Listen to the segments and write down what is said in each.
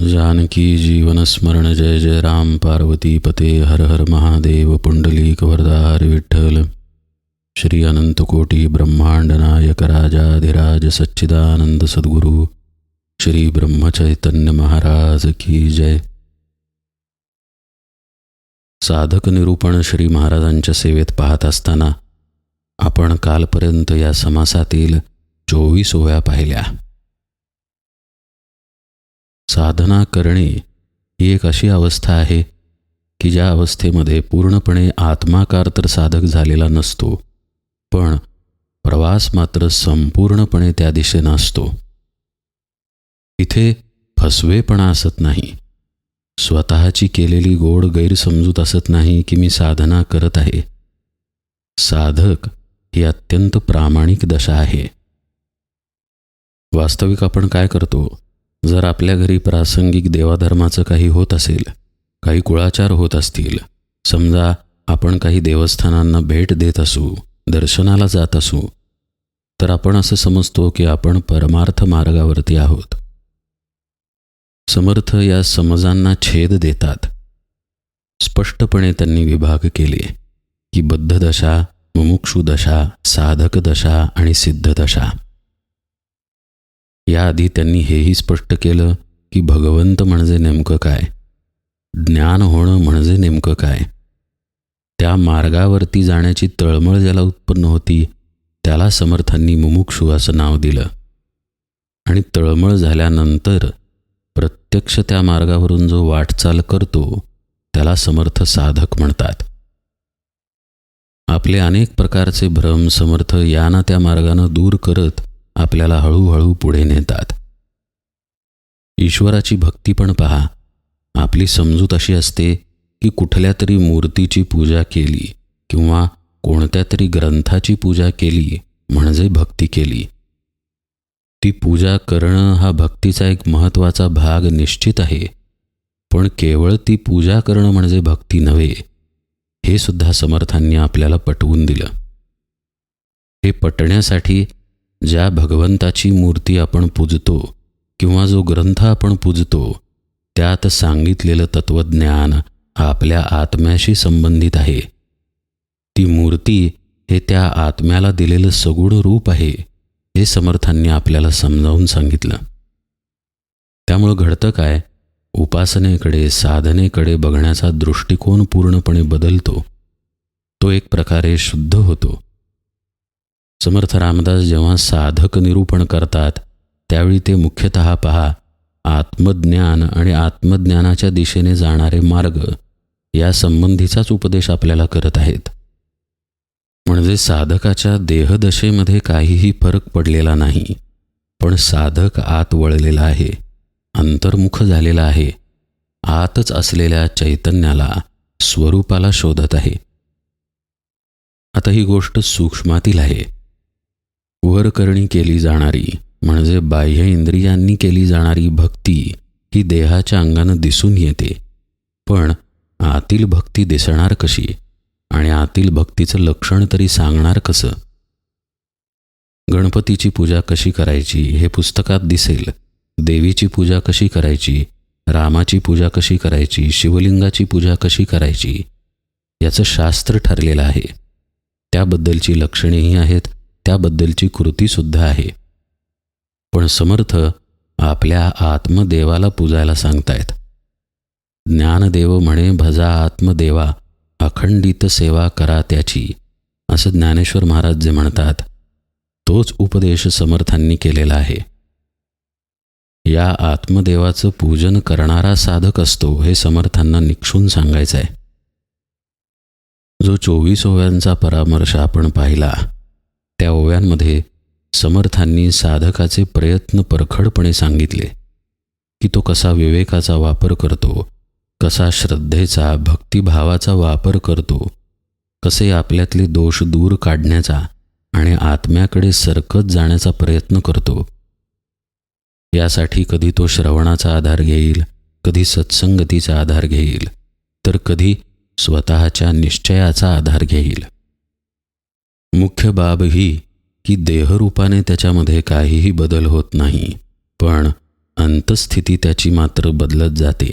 जानकी जीवनस्मरण जय जय राम पार्वती पते हर हर महादेव पुंडलीक वरदार विठ्ठल। श्री अनंतकोटी ब्रह्मांड नायक राजाधिराज सच्चिदानंद सद्गुरु श्री ब्रह्मचैतन्य महाराज की जय। साधक निरूपण श्री महाराजांच्या सेवेत पाहत असताना आपण कालपर्यंत या समासातील चोवीस ओव्या पाहिल्या. साधना करणे ही एक अशी अवस्था आहे की ज्या अवस्थेमध्ये पूर्णपणे आत्माकार तर साधक झालेला नसतो पण प्रवास मात्र संपूर्णपणे त्या दिशेनं असतो. इथे फसवेपणा असत नाही. स्वतःची केलेली गोड गैरसमजूत असत नाही की मी साधना करत आहे. साधक ही अत्यंत प्रामाणिक दशा आहे. वास्तविक आपण काय करतो? जर आपल्या घरी प्रासंगिक देवाधर्माचं काही होत असेल काही कुळाचार होत असतील समजा आपण काही देवस्थानांना भेट देत असू दर्शनाला जात असू तर आपण असं समजतो की आपण परमार्थ मार्गावरती आहोत. समर्थ या समजांना छेद देतात. स्पष्टपणे त्यांनी विभाग केले की बद्ध दशा मुमुक्षु दशा साधक दशा आणि सिद्ध दशा याआधी त्यांनी हेही स्पष्ट केलं की भगवंत म्हणजे नेमकं काय? ज्ञान होणं म्हणजे नेमकं काय? त्या मार्गावरती जाण्याची तळमळ ज्याला उत्पन्न होती त्याला समर्थांनी मुमुक्षू असं नाव दिलं. आणि तळमळ झाल्यानंतर प्रत्यक्ष त्या मार्गावरून जो वाटचाल करतो त्याला समर्थ साधक म्हणतात. आपले अनेक प्रकारचे भ्रम समर्थ या ना त्या मार्गानं दूर करत आपल्याला हळूहळू पुढे नेतात. ईश्वराची भक्ती पण पहा. आपली समजूत अशी असते की कुठल्या तरी मूर्तीची पूजा केली किंवा कोणत्या तरी ग्रंथाची पूजा केली म्हणजे भक्ती केली. ती पूजा करणं हा भक्तीचा एक महत्त्वाचा भाग निश्चित आहे. पण केवळ ती पूजा करणं म्हणजे भक्ती नव्हे हे सुद्धा समर्थांनी आपल्याला पटवून दिलं. हे पटण्यासाठी ज्या भगवंताची मूर्ती आपण पूजतो किंवा जो ग्रंथ आपण पूजतो त्यात सांगितलेलं तत्त्वज्ञान आपल्या आत्म्याशी संबंधित आहे. ती मूर्ती हे त्या आत्म्याला दिलेलं सगुण रूप आहे हे समर्थांनी आपल्याला समजावून सांगितलं. त्यामुळं घडतं काय उपासनेकडे साधनेकडे बघण्याचा दृष्टिकोन पूर्णपणे बदलतो. तो एक प्रकारे शुद्ध होतो. समर्थ रामदास जेव्हा साधक निरूपण करतात त्यावेळी ते मुख्यतः पहा आत्मज्ञान आणि आत्मज्ञानाच्या दिशेने जाणारे मार्ग या संबंधीचाच उपदेश आपल्याला करत आहेत. म्हणजे साधकाच्या देहदशेमध्ये काहीही फरक पडलेला नाही पण साधक आत वळलेला आहे अंतर्मुख झालेला आहे आतच असलेल्या चैतन्याला स्वरूपाला शोधत आहे. आता ही गोष्ट सूक्ष्मातील आहे. वरकरणी केली जाणारी म्हणजे बाह्य इंद्रियांनी केली जाणारी भक्ती ही देहाच्या अंगानं दिसून येते. पण आतील भक्ती दिसणार कशी? आणि आतील भक्तीचं लक्षण तरी सांगणार कसं? गणपतीची पूजा कशी करायची हे पुस्तकात दिसेल. देवीची पूजा कशी करायची? रामाची पूजा कशी करायची? शिवलिंगाची पूजा कशी करायची? याचं शास्त्र ठरलेलं आहे. त्याबद्दलची लक्षणेही आहेत. त्याबद्दलची कृतीसुद्धा आहे. पण समर्थ आपल्या आत्मदेवाला पूजायला सांगतायत. ज्ञानदेव म्हणे भजा आत्मदेवा अखंडित सेवा करा त्याची असं ज्ञानेश्वर महाराज जे म्हणतात. तोच उपदेश समर्थांनी केलेला आहे. या आत्मदेवाचं पूजन करणारा साधक असतो हे समर्थांना निक्षून सांगायचं आहे जो चोवीस ओव्यांचा परामर्श आपण पाहिला त्या ओव्यांमध्ये समर्थांनी साधकाचे प्रयत्न परखडपणे सांगितले की तो कसा विवेकाचा वापर करतो कसा श्रद्धेचा भक्तिभावाचा वापर करतो कसे आपल्यातले दोष दूर काढण्याचा आणि आत्म्याकडे सरकत जाण्याचा प्रयत्न करतो. यासाठी कधी तो श्रवणाचा आधार घेईल कधी सत्संगतीचा आधार घेईल तर कधी स्वतःच्या निश्चयाचा आधार घेईल. मुख्य बाब ही की देहरूपाने त्याच्यामध्ये काहीही बदल होत नाही पण अंतस्थिती त्याची मात्र बदलत जाते.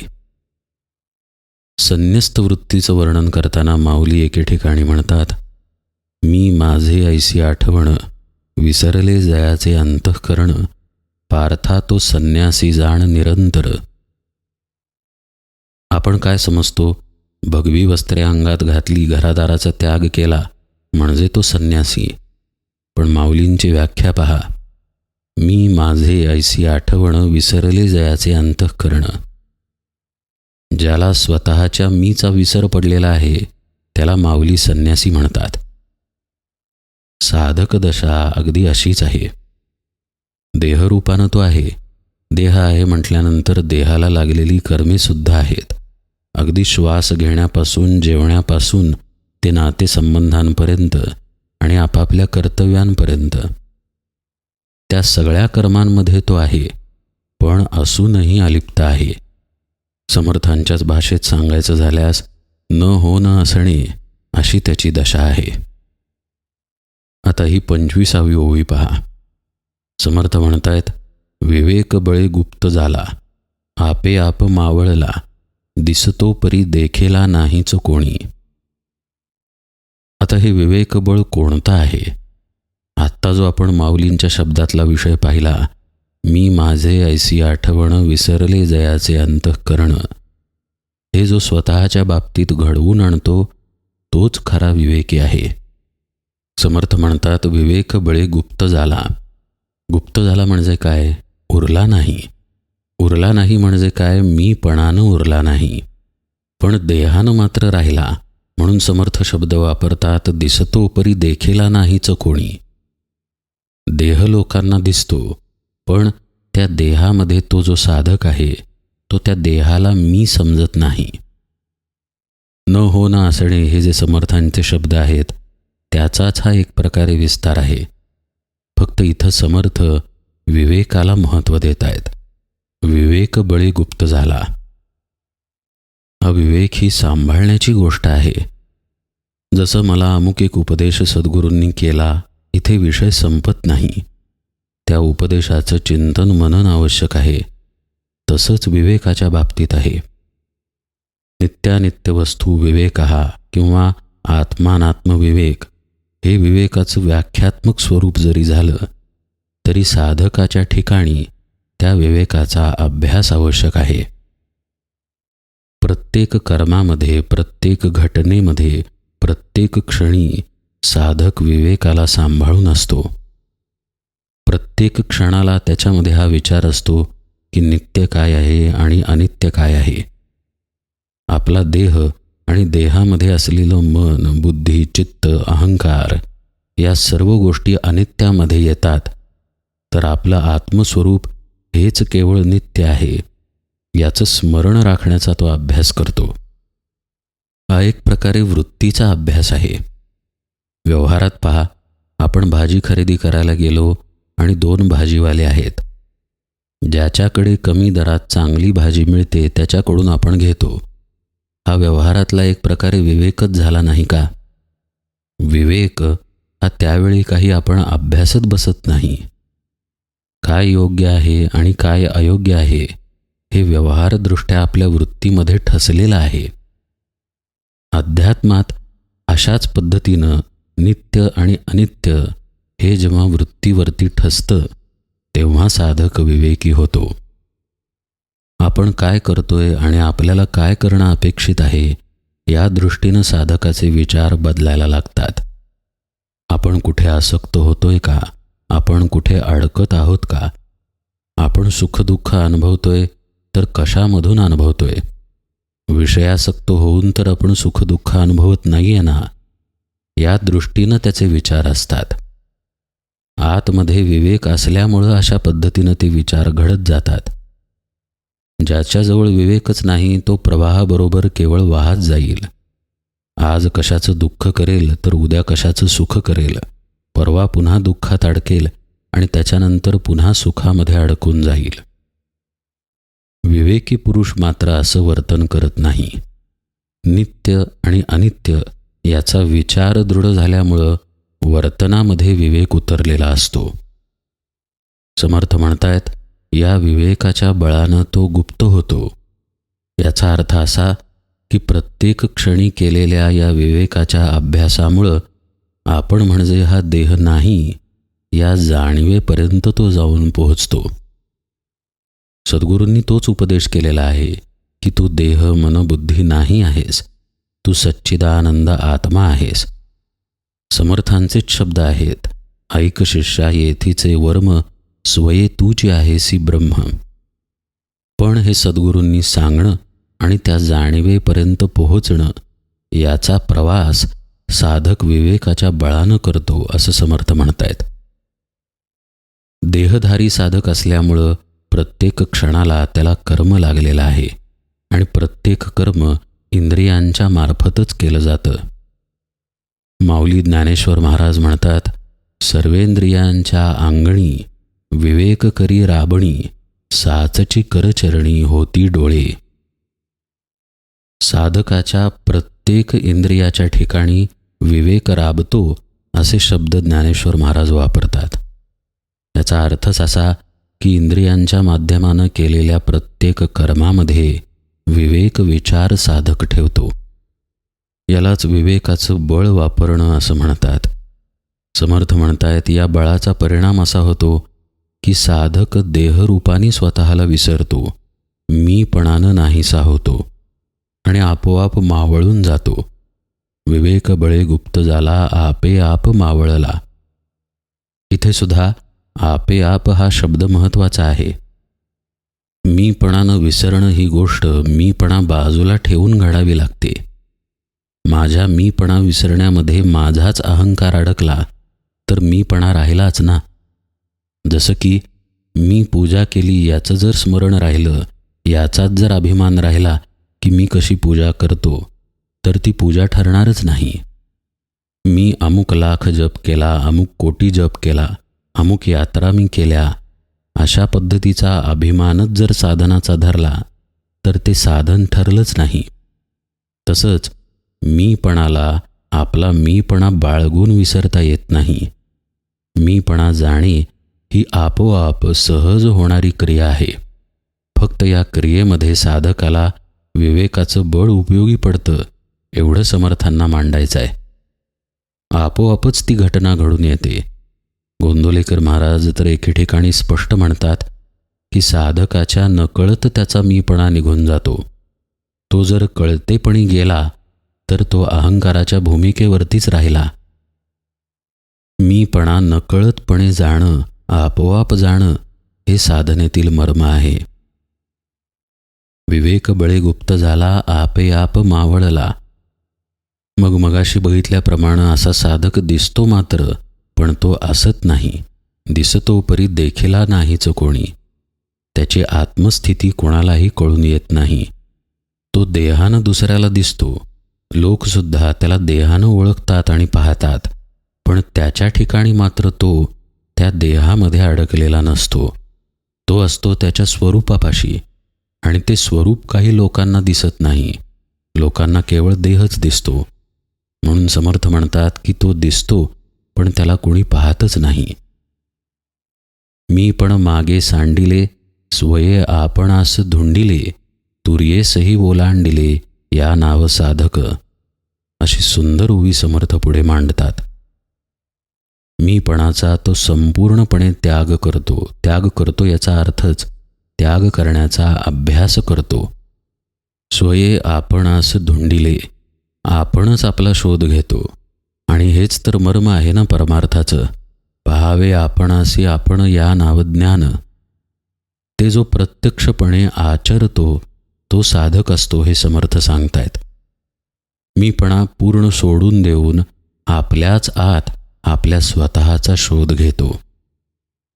संन्यस्त वृत्तीचं वर्णन करताना माऊली एके ठिकाणी म्हणतात मी माझे ऐसी आठवण विसरले जयाचे अंतःकरण पार्था तो संन्यासी जाण निरंतर. आपण काय समजतो? भगवी वस्त्रे अंगात घातली घरादाराचा त्याग केला म्हणजे तो संन्यासी. पण माऊलींची व्याख्या पहा. मी माझे ऐसी आठवणं विसरले जयाचे अंतःकरणं. ज्याला स्वतःच्या मीचा विसर पडलेला आहे त्याला माऊली संन्यासी म्हणतात. साधक दशा अगदी अशीच आहे. देहरूपानं तो आहे. देह आहे म्हटल्यानंतर देहाला लागलेली कर्मेसुद्धा आहेत. अगदी श्वास घेण्यापासून जेवण्यापासून ते नातेसंबंधांपर्यंत आणि आपापल्या कर्तव्यांपर्यंत. त्या सगळ्या कर्मांमध्ये तो आहे पण असूनही अलिप्त आहे. समर्थांच्याच भाषेत सांगायचं झाल्यास न हो न असणे अशी त्याची दशा आहे. आता ही पंचवीसावी ओवी पहा. समर्थ म्हणतायत विवेक बळे गुप्त झाला. आपे आप मावळला. दिसतो परी देखेला नाहीच कोणी. आता हे विवेकबळ कोणतं आहे? आत्ता जो आपण माऊलींच्या शब्दातला विषय पाहिला मी माझे ऐसी आठवण विसरले जयाचे अंतःकरण. हे जो स्वतःच्या बाबतीत घडवून आणतो तोच खरा विवेकी आहे. समर्थ म्हणतात विवेक बळे गुप्त झाला. गुप्त झाला म्हणजे काय? उरला नाही. उरला नाही म्हणजे काय? मीपणानं उरला नाही. पण देहानं मात्र राहिला. म्हणून समर्थ शब्द वापरतात दिसतो परी देखीला नाहीच कोणी. देह लोकांना दिसतो पण त्या देहामध्ये तो जो साधक आहे तो त्या देहाला मी समजत नाही. न हो ना असणे हे जे समर्थांचे शब्द आहेत त्याचाच हा एक प्रकारे विस्तार आहे. फक्त इथं समर्थ विवेकाला महत्त्व देत आहेत विवेक बळी गुप्त झाला. हा विवेक ही सांभाळण्याची गोष्ट आहे. जसं मला अमुक एक उपदेश सद्गुरूंनी केला इथे विषय संपत नाही. त्या उपदेशाचं चिंतन मनन आवश्यक आहे. तसंच विवेकाच्या बाबतीत आहे. नित्यानित्य वस्तू विवेक हा किंवा आत्मानात्मविवेक हे विवेकाचं व्याख्यात्मक स्वरूप जरी झालं तरी साधकाच्या ठिकाणी त्या विवेकाचा अभ्यास आवश्यक आहे. प्रत्येक कर्मामध्ये प्रत्येक घटनेमध्ये प्रत्येक क्षणी साधक विवेकाला सांभाळून असतो. प्रत्येक क्षणाला त्याच्यामध्ये हा विचार असतो की नित्य काय आहे आणि अनित्य काय आहे. आपला देह आणि देहामध्ये असलेलं मन बुद्धी चित्त अहंकार या सर्व गोष्टी अनित्यामध्ये येतात तर आपलं आत्मस्वरूप हेच केवळ नित्य आहे. याचं स्मरण राखण्याचा तो अभ्यास करतो. हा एक प्रकारे वृत्तीचा अभ्यास आहे. व्यवहारात पहा आपण भाजी खरेदी करायला गेलो आणि दोन भाजीवाले आहेत. ज्याच्याकडे कमी दरात चांगली भाजी मिळते त्याच्याकडून आपण घेतो. हा व्यवहारातला एक प्रकारे विवेकच झाला नाही का? विवेक हा त्यावेळी काही आपण अभ्यासत बसत नाही. काय योग्य आहे आणि काय अयोग्य आहे? हे व्यवहारदृष्ट्या आपल्या वृत्तीमध्ये ठसलेलं आहे. अध्यात्मात अशाच पद्धतीनं नित्य आणि अनित्य हे जेव्हा वृत्तीवरती ठसतं तेव्हा साधक विवेकी होतो. आपण काय करतोय आणि आपल्याला काय करणं अपेक्षित आहे या दृष्टीनं साधकाचे विचार बदलायला लागतात. आपण कुठे आसक्त होतोय का? आपण कुठे अडकत आहोत का? आपण सुखदुःख अनुभवतोय तर कशामधून अनुभवतोय? विषयासक्त होऊन तर आपण सुखदुःख अनुभवत नाही आहे ना? या दृष्टीनं त्याचे विचार असतात. आतमध्ये विवेक असल्यामुळं अशा पद्धतीनं ते विचार घडत जातात. ज्याच्याजवळ विवेकच नाही तो प्रवाहाबरोबर केवळ वाहत जाईल. आज कशाचं दुःख करेल तर उद्या कशाचं सुख करेल. परवा पुन्हा दुःखात अडकेल आणि त्याच्यानंतर पुन्हा सुखामध्ये अडकून जाईल. विवेकी पुरुष मात्र असं वर्तन करत नाही. नित्य आणि अनित्य याचा विचार दृढ झाल्यामुळं वर्तनामध्ये विवेक उतरलेला असतो. समर्थ म्हणतायत या विवेकाच्या बळानं तो गुप्त होतो. याचा अर्थ असा की प्रत्येक क्षणी केलेल्या या विवेकाच्या अभ्यासामुळं आपण म्हणजे हा देह नाही या जाणीवेपर्यंत तो जाऊन पोहोचतो. सद्गुरूंनी तोच उपदेश केलेला आहे की तू देह मनबुद्धी नाही आहेस. तू सच्चिदानंद आत्मा आहेस. समर्थांचेच शब्द आहेत. ऐक शिष्या येथीचे वर्म स्वये तूची आहेसी ब्रह्म. पण हे सद्गुरूंनी सांगणं आणि त्या जाणीवेपर्यंत पोहोचणं याचा प्रवास साधक विवेकाच्या बळानं करतो असं समर्थ म्हणतायत. देहधारी साधक असल्यामुळं प्रत्येक क्षणाला त्याला कर्म लागलेलं आहे आणि प्रत्येक कर्म इंद्रियांच्या मार्फतच केलं जातं. माऊली ज्ञानेश्वर महाराज म्हणतात सर्वेंद्रियांच्या अंगणी विवेक करी राबणी साचची करचरणी होती डोळे. साधकाच्या प्रत्येक इंद्रियाच्या ठिकाणी विवेक राबतो असे शब्द ज्ञानेश्वर महाराज वापरतात. याचा अर्थच असा की इंद्रियांच्या माध्यमानं केलेल्या प्रत्येक कर्मामध्ये विवेक विचार साधक ठेवतो. यालाच विवेकाचं बळ वापरणं असं म्हणतात. समर्थ म्हणतायत या बळाचा परिणाम असा होतो की साधक देहरूपाने स्वतःला विसरतो मीपणानं नाहीसा होतो आणि आपोआप मावळून जातो. विवेक बळे गुप्त झाला आपे आप मावळला. इथे सुद्धा आपे आप हा शब्द महत्त्वाचा आहे. मीपणानं विसरणं ही गोष्ट मीपणा बाजूला ठेवून घडावी लागते. माझ्या मीपणा विसरण्यामध्ये माझाच अहंकार अडकला तर मीपणा राहिलाच ना. जसं की मी पूजा केली याचं जर स्मरण राहिलं याचाच जर अभिमान राहिला की मी कशी पूजा करतो तर ती पूजा ठरणारच नाही. मी अमुक लाख जप केला अमुक कोटी जप केला अमुक यात्रा मी केल्या. अशा पद्धतीचा अभिमानच जर साधनाचा धरला तर ते साधन ठरलंच नाही. तसंच मीपणाला आपला मीपणा बाळगून विसरता येत नाही. मीपणा जाणे ही आपोआप सहज होणारी क्रिया आहे. फक्त या क्रियेमध्ये साधकाला विवेकाचं बळ उपयोगी पडतं एवढं समर्थांना मांडायचं आहे आपोआपच ती घटना घडून येते. गोंदोलेकर महाराज तर एके ठिकाणी स्पष्ट म्हणतात की साधकाच्या नकळत त्याचा मीपणा निघून जातो. तो जर कळतेपणी गेला तर तो अहंकाराच्या भूमिकेवरतीच राहिला. मीपणा नकळतपणे जाणं आपोआप जाणं हे साधनेतील मर्म आहे. विवेक बळे गुप्त झाला आपे आप मावळला. मग मगाशी बघितल्याप्रमाणे असा साधक दिसतो मात्र पण तो असत नाही. दिसतो परी देखिला नाहीच कोणी. त्याची आत्मस्थिती कोणालाही कळून येत नाही. तो देहानं दुसऱ्याला दिसतो. लोकसुद्धा त्याला देहानं ओळखतात आणि पाहतात. पण त्याच्या ठिकाणी मात्र तो त्या देहामध्ये अडकलेला नसतो. तो असतो त्याच्या स्वरूपापाशी. आणि ते स्वरूप काही लोकांना दिसत नाही. लोकांना केवळ देहच दिसतो. म्हणून समर्थ म्हणतात की तो दिसतो पण त्याला कोणी पाहतच नाही. मी पण मागे सांडिले स्वये आपणास धुंडिले तुर्येसही ओलांडिले या नाव साधक. अशी सुंदर उवी समर्थ पुढे मांडतात. मीपणाचा तो संपूर्णपणे त्याग करतो त्याग करतो याचा अर्थच त्याग करण्याचा अभ्यास करतो. स्वये आपणास धुंडिले आपणच आपला शोध घेतो. आणि हेच तर मर्म आहे ना परमार्थाचं. पहावे आपणासी आपण या नावज्ञान. ते जो प्रत्यक्षपणे आचरतो तो साधक असतो हे समर्थ सांगतायत. मीपणा पूर्ण सोडून देऊन आपल्याच आत आपल्या स्वतःचा शोध घेतो.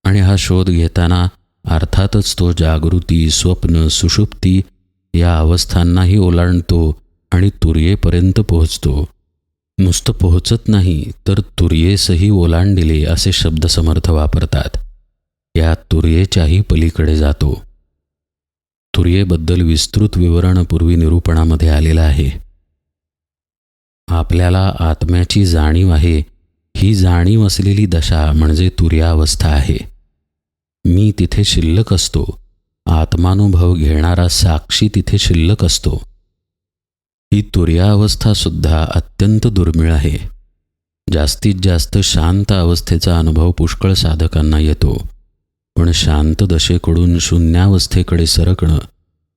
आणि हा शोध घेताना अर्थातच तो जागृती स्वप्न सुषुप्ती या अवस्थांनाही ओलांडतो आणि तुर्येपर्यंत पोहोचतो. नुसतं पोहोचत नाही तर तुर्येसही ओलांडिले असे शब्द समर्थ वापरतात. या तुर्येच्याही पलीकडे जातो. तुर्येबद्दल विस्तृत विवरण पूर्वी निरूपणामध्ये आलेलं आहे. आपल्याला आत्म्याची जाणीव आहे. ही जाणीव असलेली दशा म्हणजे तुर्यावस्था आहे. मी तिथे शिल्लक असतो. आत्मानुभव घेणारा साक्षी तिथे शिल्लक असतो. ही तुर्यावस्थासुद्धा अत्यंत दुर्मिळ आहे. जास्तीत जास्त शांत अवस्थेचा अनुभव पुष्कळ साधकांना येतो. पण शांत दशेकडून शून्यावस्थेकडे सरकणं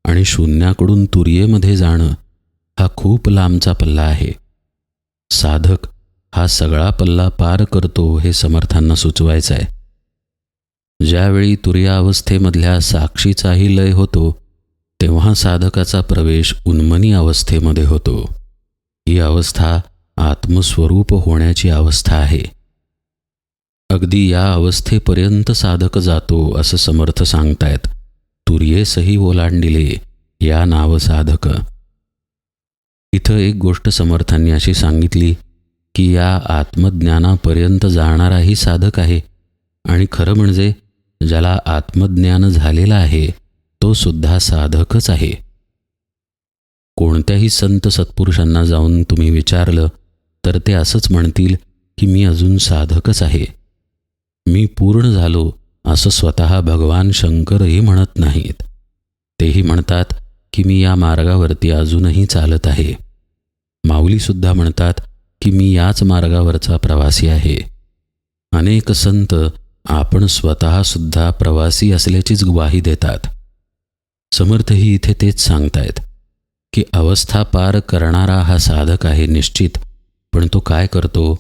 आणि शून्याकडून तुर्येमध्ये जाणं हा खूप लांबचा पल्ला आहे. साधक हा सगळा पल्ला पार करतो हे समर्थांना सुचवायचं आहे ज्यावेळी तुर्यावस्थेमधल्या साक्षीचाही लय होतो तेव्हा साधकाचा प्रवेश उन्मनी अवस्थेमध्ये होतो. ही अवस्था आत्मस्वरूप होण्याची अवस्था आहे. अगदी या अवस्थेपर्यंत साधक जातो असं समर्थ सांगतायत. तुर्येसही ओलांडिले या नाव साधक. इथं एक गोष्ट समर्थांनी अशी सांगितली की या आत्मज्ञानापर्यंत जाणाराही साधक आहे. आणि खरं म्हणजे ज्याला आत्मज्ञान झालेलं आहे तो सुद्धा साधकच आहे. कोणत्याही संत सत्पुरुषांना जाऊन तुम्ही विचारलं तर ते असंच म्हणतील की मी अजून साधकच आहे. मी पूर्ण झालो असं स्वतः भगवान शंकरही म्हणत नाहीत. तेही म्हणतात की मी या मार्गावरती अजूनही चालत आहे. माऊलीसुद्धा म्हणतात की मी याच मार्गावरचा प्रवासी आहे. अनेक संत आपण स्वतःसुद्धा प्रवासी असल्याचीच ग्वाही देतात. समर्थही इथे तेच सांगतायत की अवस्था पार करणारा हा साधक आहे निश्चित पण तो काय करतो?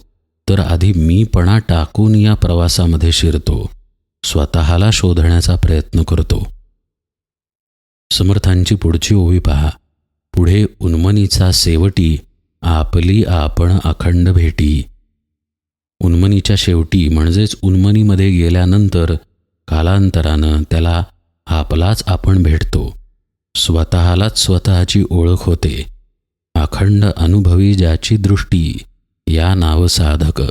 तर आधी मीपणा टाकून या प्रवासामध्ये शिरतो स्वतःला शोधण्याचा प्रयत्न करतो. समर्थांची पुढची ओवी पहा. पुढे उन्मनीचा सेवटी आपली आपण अखंड भेटी. उन्मनीच्या शेवटी म्हणजेच उन्मनीमध्ये गेल्यानंतर कालांतरानं त्याला आपलाच आपण भेटतो. स्वतःलाच स्वतःची ओळख होते. अखंड अनुभवी ज्याची दृष्टी या नाव साधक.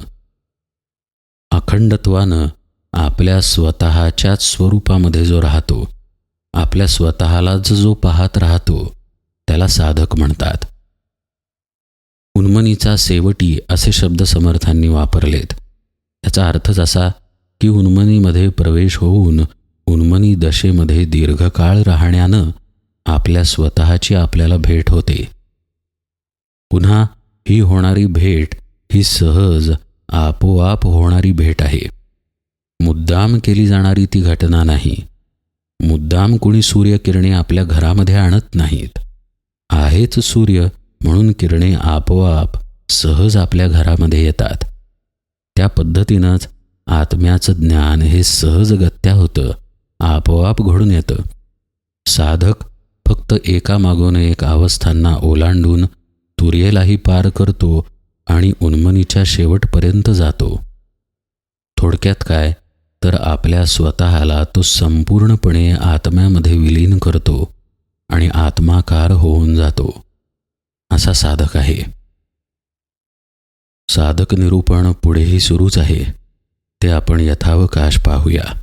अखंडत्वानं आपल्या स्वतःच्याच स्वरूपामध्ये जो राहतो आपल्या स्वतःलाच जो पाहत राहतो त्याला साधक म्हणतात. उन्मनीचा सेवटी असे शब्द समर्थांनी वापरलेत. त्याचा अर्थच असा की उन्मनीमध्ये प्रवेश होऊन उन्मनी दशेमध्ये दीर्घकाळ राहण्यानं आपल्या स्वतःची आपल्याला भेट होते. पुन्हा ही होणारी भेट ही सहज आपोआप होणारी भेट आहे. मुद्दाम केली जाणारी ती घटना नाही. मुद्दाम कुणी सूर्यकिरणे आपल्या घरामध्ये आणत नाहीत. आहेच सूर्य म्हणून किरणे आपोआप सहज आपल्या घरामध्ये येतात. त्या पद्धतीनंच आत्म्याचं ज्ञान हे सहजगत्या होतं. आपोआप घडून येतं. साधक फक्त एकामागून एक अवस्थांना ओलांडून तुर्येलाही पार करतो आणि उन्मनीच्या शेवटपर्यंत जातो. थोडक्यात काय? तर आपल्या स्वतःला तो संपूर्णपणे आत्म्यामध्ये विलीन करतो आणि आत्माकार होऊन जातो. असा साधक आहे. साधक निरूपण पुढेही सुरूच आहे. ते आपण यथावकाश पाहूया.